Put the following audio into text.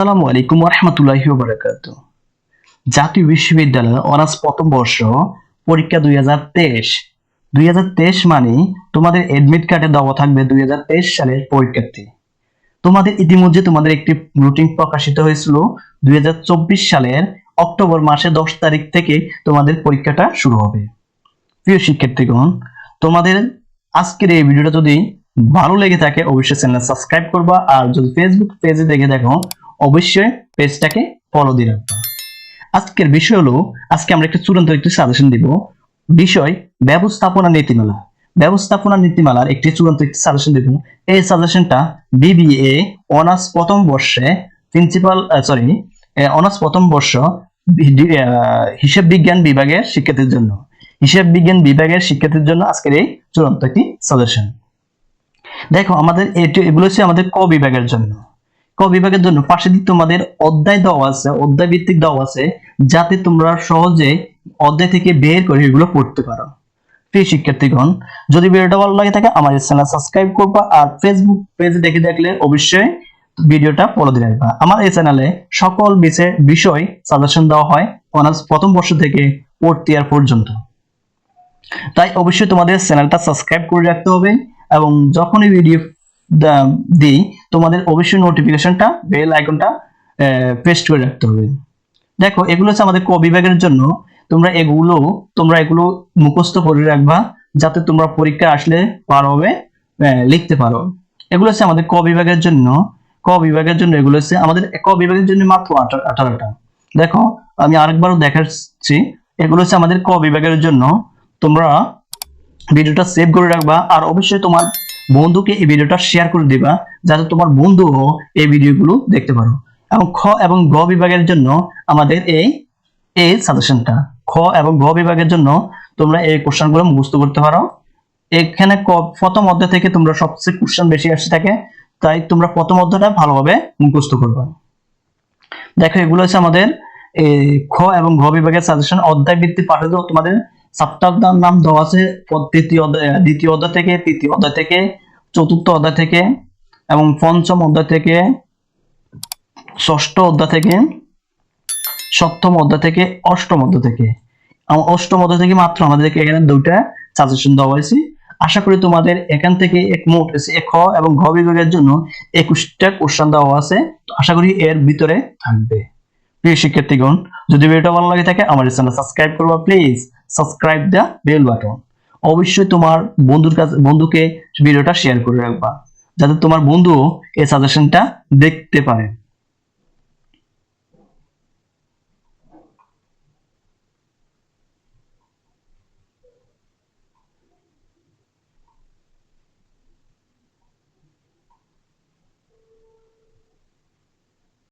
আসসালামু আলাইকুম রহমতুল্লাহি বারাকাত জাতীয় বিশ্ববিদ্যালয় অনার্স প্রথম বর্ষ, পরীক্ষা দুই হাজার তেইশ। দুই হাজার তেইশ মানে তোমাদের এডমিট কার্ডে দেওয়া থাকবে দুই হাজার তেইশ সালের পরীক্ষার্থী। তোমাদের ইতিমধ্যে তোমাদের একটি রুটিন প্রকাশিত হয়েছিল দুই হাজার চব্বিশ সালের অক্টোবর মাসে দশ তারিখ থেকে তোমাদের পরীক্ষাটা শুরু হবে। প্রিয় শিক্ষার্থীগণ, তোমাদের আজকের এই ভিডিওটা যদি ভালো লেগে থাকে, অবশ্যই চ্যানেল সাবস্ক্রাইব করবা। আর যদি ফেসবুক পেজে দেখে দেখো অবশ্যই পেজটাকে ফলো দিয়ে রাখবা আজকের বিষয় হলো, আজকে আমরা একটা চূড়ান্ত একটি সাজেশন দিব। বিষয়, ব্যবস্থাপনা নীতিমালা। ব্যবস্থাপনা নীতিমালার একটি চূড়ান্ত একটি সাজেশন দিব। এই সাজেশনটা বিবিএ অনার্স প্রথম বর্ষে প্রিন্সিপাল সরি অনার্স প্রথম বর্ষ হিসাব বিজ্ঞান বিভাগের শিক্ষার্থীর জন্য। হিসাব বিজ্ঞান বিভাগের শিক্ষার্থীর জন্য আজকের এই চূড়ান্ত একটি সাজেশন দেখো, আমাদের এটি, এগুলো হচ্ছে আমাদের ক বিভাগের জন্য। ক বিভাগের জন্য পাশে দিক তোমাদের অধ্যায় দেওয়া আছে অধ্যায় ভিত্তিক দেওয়া আছে, যাতে তোমরা সহজে অধ্যায় থেকে বের করে এগুলো পড়তে পারো। প্রিয় শিক্ষার্থীগণ, যদি ভিডিওটা ভালো লাগে থাকে, আমার চ্যানেল সাবস্ক্রাইব করবা আর ফেসবুক পেজে দেখে দেখলে অবশ্যই ভিডিওটা ফলো দিয়ে রাখবা। আমার এই চ্যানেলে সকল বিষয় সাজেশন দেওয়া হয় অনার্স প্রথম বর্ষ থেকে ফোর্থ ইয়ার পর্যন্ত। তাই অবশ্যই তোমাদের চ্যানেলটা সাবস্ক্রাইব করে রাখতে হবে এবং যখনই ভিডিও দিই তোমাদের অবশ্যই নোটিফিকেশনটা বেল আইকনটা প্রেস করে রাখতে হবে। দেখো এগুলো হচ্ছে আমাদের ক বিভাগের জন্য। তোমরা এগুলো তোমরা এগুলো মুখস্থ করে রাখবা যাতে তোমরা পরীক্ষা আসলে পারবে আহ, লিখতে পারো। এগুলো হচ্ছে আমাদের ক বিভাগের জন্য। ক বিভাগের জন্য এগুলো হচ্ছে আমাদের ক বিভাগের জন্য মাত্র আঠা- আঠারোটা। দেখো আমি আরেকবারও দেখাচ্ছি। এগুলো হচ্ছে আমাদের ক বিভাগের জন্য। তোমরা ভিডিওটা সেভ করে রাখবা। আর অবশ্যই তোমার বন্ধুকে এই ভিডিওটা শেয়ার করে দিবা, যাতে তোমার বন্ধুও এই ভিডিওগুলো দেখতে পারো। এবং খ এবং গ বিভাগের জন্য আমাদের এই এই সাজেশনটা খ এবং গ বিভাগের জন্য তোমরা এই কোশ্চেনগুলো মুখস্থ করতে পারো। এখানে প্রথম অধ্যায় থেকে তোমরা সবচেয়ে কোশ্চেন বেশি আসতে থাকে, তাই তোমরা প্রথম অধ্যায়টা ভালোভাবে মুখস্থ করবা। দেখো, এগুলো হচ্ছে আমাদের খ এবং ঘ বিভাগের সাজেশন অধ্যায় ভিত্তিক পাঠে তোমাদের অধ্যায়ের নাম দেওয়া আছে তৃতীয় দ্বিতীয় অধ্যায় থেকে, তৃতীয় অধ্যায় থেকে, চতুর্থ অধ্যায় থেকে এবং পঞ্চম অধ্যায় থেকে, ষষ্ঠ অধ্যায় থেকে, সপ্তম অধ্যায় থেকে, অষ্টম অধ্যায় থেকে। অষ্টম অধ্যায় থেকে মাত্র আমাদেরকে এখানে দুইটা সাজেশন দেওয়া হয়েছে। আশা করি তোমাদের এখান থেকে এক মোট খ এবং ঘ বিভাগের জন্য একুশটা কোশ্চেন দেওয়া আছে। তো আশা করি এর ভিতরে থাকবে। প্রিয় শিক্ষার্থীগণ, যদি ভিডিওটা ভালো লাগে থাকে আমার চ্যানেল সাবস্ক্রাইব করবা please subscribe the bell button অবশ্যই তোমার বন্ধুর কাছে বন্ধুকে ভিডিওটা শেয়ার করে রাখবা, যাতে তোমার বন্ধু এই সাজেশনটা দেখতে পারে।